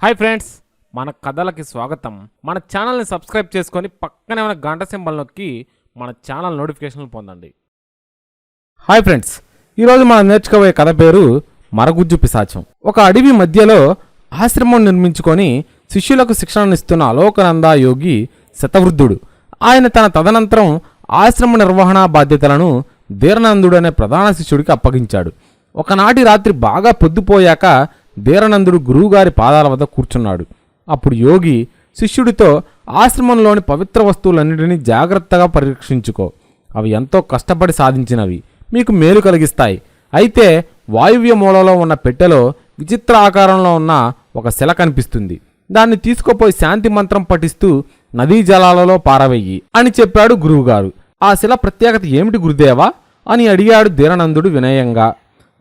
Hi friends మన కథలకి స్వాగతం. మన ఛానల్ని సబ్స్క్రైబ్ చేసుకొని పక్కనే ఉన్న గంట సింబల్ నొక్కి మన ఛానల్ నోటిఫికేషన్లు పొందండి. హాయ్ ఫ్రెండ్స్ ఈరోజు మనం నేర్చుకోబోయే కథ పేరు మరగుజ్జు పిశాచం. ఒక అడవి మధ్యలో ఆశ్రమం నిర్మించుకొని శిష్యులకు శిక్షణనిస్తున్న అలోకనంద యోగి శతవృద్ధుడు. ఆయన తన తదనంతరం ఆశ్రమ నిర్వహణ బాధ్యతలను ధీరనందుడు అనే ప్రధాన శిష్యుడికి అప్పగించాడు. ఒకనాటి రాత్రి బాగా పొద్దుపోయాక ధీరనందుడు గురువుగారి పాదాల వద్ద కూర్చున్నాడు. అప్పుడు యోగి శిష్యుడితో ఆశ్రమంలోని పవిత్ర వస్తువులన్నిటినీ జాగ్రత్తగా పరీక్షించుకో అవి ఎంతో కష్టపడి సాధించినవి. మీకు మేలు కలిగిస్తాయి. అయితే వాయువ్య మూలలో ఉన్న పెట్టెలో విచిత్ర ఆకారంలో ఉన్న ఒక శిల కనిపిస్తుంది. దాన్ని తీసుకుపోయి శాంతి మంత్రం పఠిస్తూ నదీ జలాలలో పారవెయ్యి అని చెప్పాడు గురువుగారు. ఆ శిల ప్రత్యేకత ఏమిటి గురుదేవా? అని అడిగాడు ధీరనందుడు వినయంగా.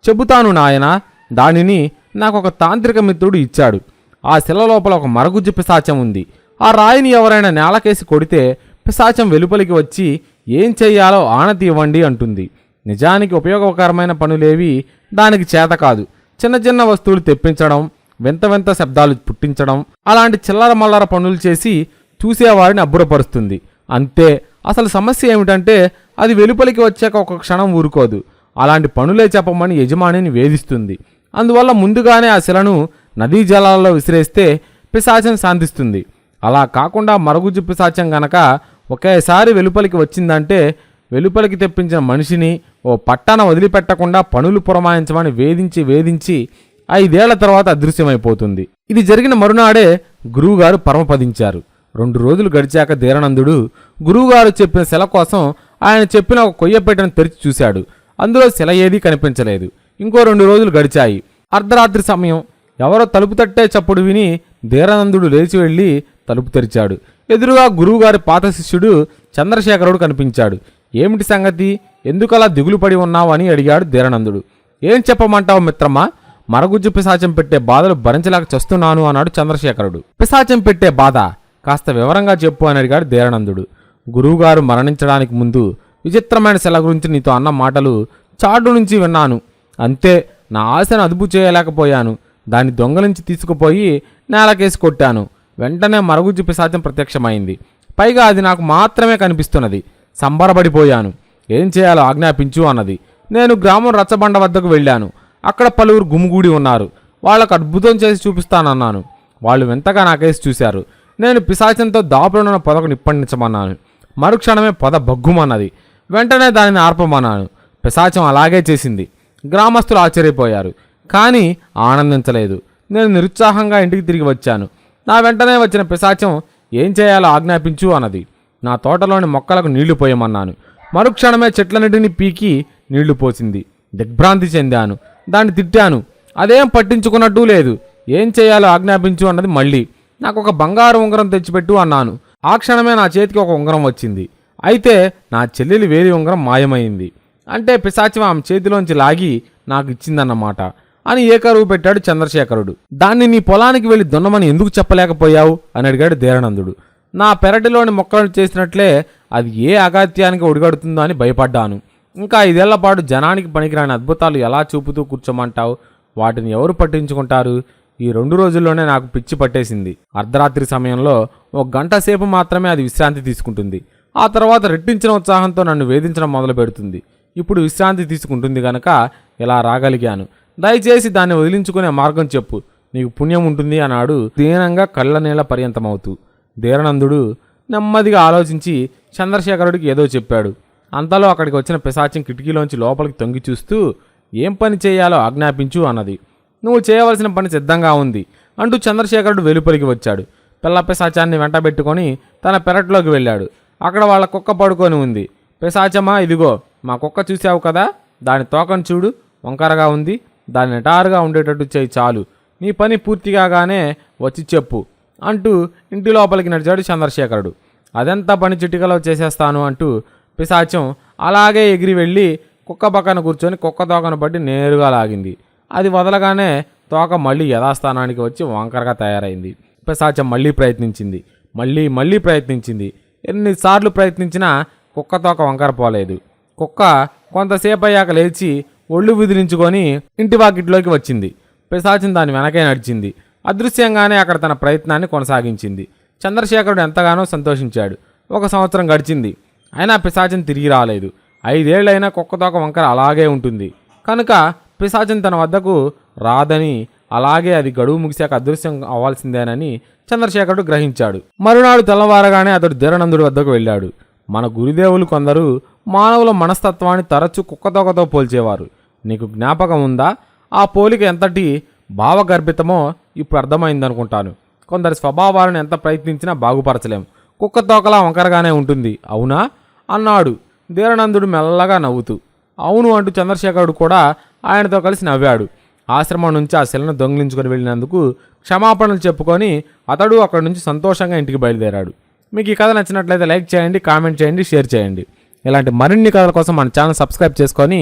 చెబుతాను నాయన దానిని నాకు ఒక తాంత్రిక మిత్రుడు ఇచ్చాడు. ఆ శిల లోపల ఒక మరగుజ్జు పిశాచం ఉంది. ఆ రాయిని ఎవరైనా నేలకేసి కొడితే పిశాచం వెలుపలికి వచ్చి ఏం చెయ్యాలో ఆనతి ఇవ్వండి అంటుంది. నిజానికి ఉపయోగకరమైన పనులేవి దానికి చేత కాదు. చిన్న చిన్న వస్తువులు తెప్పించడం వింత వింత శబ్దాలు పుట్టించడం అలాంటి చిల్లర మల్లర పనులు చేసి చూసేవారిని అబ్బురపరుస్తుంది. అంతే అసలు సమస్య ఏమిటంటే అది వెలుపలికి వచ్చాక ఒక క్షణం ఊరుకోదు. అలాంటి పనులే చెప్పమని యజమానిని వేధిస్తుంది. అందువల్ల ముందుగానే ఆ శిలను నదీ జలాలలో విసిరేస్తే పిశాచం శాంతిస్తుంది. అలా కాకుండా మరుగుజ్జు పిశాచం గనక ఒకేసారి వెలుపలికి వచ్చిందంటే వెలుపలికి తెప్పించిన మనిషిని ఓ పట్టాన వదిలిపెట్టకుండా పనులు పురమాయించమని వేధించి వేధించి ఐదేళ్ళ తర్వాత అదృశ్యమైపోతుంది. ఇది జరిగిన మరునాడే గురువుగారు పరమపదించారు. రెండు రోజులు గడిచాక ధీరానందుడు గురువుగారు చెప్పిన శిల కోసం ఆయన చెప్పిన ఒక కొయ్యపెట్టెను తెరిచి చూశాడు. అందులో శిల ఏదీ కనిపించలేదు. ఇంకో రెండు రోజులు గడిచాయి. అర్ధరాత్రి సమయం. ఎవరో తలుపు తట్టే చప్పుడు విని ధీరానందుడు లేచి వెళ్ళి తలుపు తెరిచాడు. ఎదురుగా గురువుగారి పాత శిష్యుడు చంద్రశేఖరుడు కనిపించాడు. ఏమిటి సంగతి? ఎందుకలా దిగులు పడి ఉన్నావు అని అడిగాడు ధీరానందుడు. ఏం చెప్పమంటావు మిత్రమా? మరగుజ్జు పిశాచం పెట్టే బాధలు భరించలేక చస్తున్నాను అన్నాడు చంద్రశేఖరుడు. పిశాచం పెట్టే బాధ? కాస్త వివరంగా చెప్పు అని అడిగాడు ధీరానందుడు. గురువుగారు మరణించడానికి ముందు విచిత్రమైన శిల గురించి నీతో అన్న మాటలు చాటు నుంచి విన్నాను. అంతే నా ఆశను అదుపు చేయలేకపోయాను. దాన్ని దొంగలించి తీసుకుపోయి నేలకేసి కొట్టాను. వెంటనే మరుగుజ్జు పిశాచం ప్రత్యక్షమైంది. పైగా అది నాకు మాత్రమే కనిపిస్తున్నది. సంబరపడిపోయాను. ఏం చేయాలో ఆజ్ఞాపించు అన్నది. నేను గ్రామం రచ్చబండ వద్దకు వెళ్ళాను. అక్కడ పలువురు గుమిగూడి ఉన్నారు. వాళ్ళకు అద్భుతం చేసి చూపిస్తానన్నాను. వాళ్ళు వింతగా నాకేసి చూశారు. నేను పిశాచంతో దాపులున్న పొదకు నిప్పండించమన్నాను మరుక్షణమే పొద బగ్గుమన్నది. వెంటనే దానిని ఆర్పమన్నాను. పిశాచం అలాగే చేసింది. గ్రామస్తులు ఆశ్చర్యపోయారు. కానీ ఆనందించలేదు. నేను నిరుత్సాహంగా ఇంటికి తిరిగి వచ్చాను. నా వెంటనే వచ్చిన పిశాచం ఏం చేయాలో ఆజ్ఞాపించు అన్నది. నా తోటలోని మొక్కలకు నీళ్ళు పోయమన్నాను. మరుక్షణమే చెట్లన్నిటిని పీకి నీళ్ళు పోసింది. దిగ్భ్రాంతి చెందాను. దాన్ని తిట్టాను. అదేం పట్టించుకున్నట్టు లేదు. ఏం చేయాలో ఆజ్ఞాపించు అన్నది మళ్ళీ. నాకు ఒక బంగారు ఉంగరం తెచ్చిపెట్టు అన్నాను. ఆ క్షణమే నా చేతికి ఒక ఉంగరం వచ్చింది. అయితే నా చెల్లెలి వేలి ఉంగరం మాయమైంది. అంటే పిశాచం ఆమె చేతిలోంచి లాగి నాకు ఇచ్చిందన్నమాట అని ఏకరువు పెట్టాడు చంద్రశేఖరుడు. దాన్ని నీ పొలానికి వెళ్ళి దున్నమని ఎందుకు చెప్పలేకపోయావు? అని అడిగాడు దేరానందుడు నా పెరటిలోని మొక్కలను చేసినట్లే అది ఏ అగాత్యానికి ఒడిగడుతుందో అని భయపడ్డాను. ఇంకా ఐదేళ్ళ పాటు జనానికి పనికిరాని అద్భుతాలు ఎలా చూపుతూ కూర్చోమంటావు? వాటిని ఎవరు పట్టించుకుంటారు? ఈ రెండు రోజుల్లోనే నాకు పిచ్చి పట్టేసింది. అర్ధరాత్రి సమయంలో ఒక గంట సేపు మాత్రమే అది విశ్రాంతి తీసుకుంటుంది. ఆ తర్వాత రెట్టించిన ఉత్సాహంతో నన్ను వేధించడం మొదలు పెడుతుంది ఇప్పుడు విశ్రాంతి తీసుకుంటుంది గనక ఇలా రాగలిగాను? దయచేసి దాన్ని వదిలించుకునే మార్గం చెప్పు. నీకు పుణ్యం ఉంటుంది అన్నాడు. దీనంగా కళ్ళ నీళ్ళ పర్యంతమవుతూ. ధీరనందుడు నెమ్మదిగా ఆలోచించి చంద్రశేఖరుడికి ఏదో చెప్పాడు. అంతలో అక్కడికి వచ్చిన పిశాచం కిటికీలోంచి లోపలికి తొంగి చూస్తూ ఏం పని చేయాలో ఆజ్ఞాపించు అన్నది. నువ్వు చేయవలసిన పని సిద్ధంగా ఉంది అంటూ చంద్రశేఖరుడు వెలుపలికి వచ్చాడు. పిల్ల పిశాచాన్ని వెంటబెట్టుకొని తన పెరట్లోకి వెళ్ళాడు. అక్కడ వాళ్ళ కుక్క పడుకొని ఉంది. పిశాచమా ఇదిగో మా కుక్క చూసావు కదా? దాని తోకను చూడు. వంకరగా ఉంది. దాన్ని నిటారుగా ఉండేటట్టు చేయి చాలు. నీ పని పూర్తి కాగానే వచ్చి చెప్పు అంటూ ఇంటి లోపలికి నడిచాడు చంద్రశేఖరుడు. అదంతా పని చిటికలో చేసేస్తాను అంటూ పిశాచం అలాగే ఎగిరి వెళ్ళి కుక్క పక్కన కూర్చొని కుక్క తోకను బట్టి నేరుగా లాగింది. అది వదలగానే తోక మళ్ళీ యథాస్థానానికి వచ్చి వంకరగా తయారైంది. పిశాచం మళ్ళీ ప్రయత్నించింది. మళ్ళీ మళ్ళీ ప్రయత్నించింది. ఎన్నిసార్లు ప్రయత్నించినా కుక్క తోక వంకర పోలేదు. కుక్క కొంతసేపు అయ్యాక లేచి ఒళ్ళు విదిలించుకొని ఇంటి వాకిట్లోకి వచ్చింది. పిశాచం దాని వెనకే నడిచింది. అదృశ్యంగానే అక్కడ తన ప్రయత్నాన్ని కొనసాగించింది. చంద్రశేఖరుడు ఎంతగానో సంతోషించాడు. ఒక సంవత్సరం గడిచింది. అయినా పిశాచం తిరిగి రాలేదు. ఐదేళ్ళైనా కుక్కతోక వంకర అలాగే ఉంటుంది. కనుక పిశాచం తన వద్దకు రాదని అలాగే అది గడువు ముగిశాక అదృశ్యం అవ్వాల్సిందేనని చంద్రశేఖరుడు గ్రహించాడు. మరునాడు తెల్లవారగానే అతడు ధీరనందుడి వద్దకు వెళ్ళాడు. మన గురుదేవులు కొందరు మానవుల మనస్తత్వాన్ని తరచు కుక్కతోకతో పోల్చేవారు. నీకు జ్ఞాపకం ఉందా? ఆ పోలిక ఎంతటి భావగర్భితమో ఇప్పుడు అర్థమైందనుకుంటాను. కొందరి స్వభావాలను ఎంత ప్రయత్నించినా బాగుపరచలేం. కుక్కతోకలా వంకరగానే ఉంటుంది. అవునా? అన్నాడు. ధీరనందుడు మెల్లగా నవ్వుతూ. అవును అంటూ చంద్రశేఖరుడు కూడా ఆయనతో కలిసి నవ్వాడు. ఆశ్రమం నుంచి ఆ శిలను దొంగిలించుకొని వెళ్ళినందుకు క్షమాపణలు చెప్పుకొని అతడు అక్కడి నుంచి సంతోషంగా ఇంటికి బయలుదేరాడు. మీకు ఈ కథ నచ్చినట్లయితే లైక్ చేయండి కామెంట్ చేయండి షేర్ చేయండి. ఇలాంటి మరిన్ని కథల కోసం మన ఛానల్ సబ్స్క్రైబ్ చేసుకొని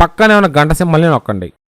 పక్కనే ఉన్న గంట సింబల్ని నొక్కండి.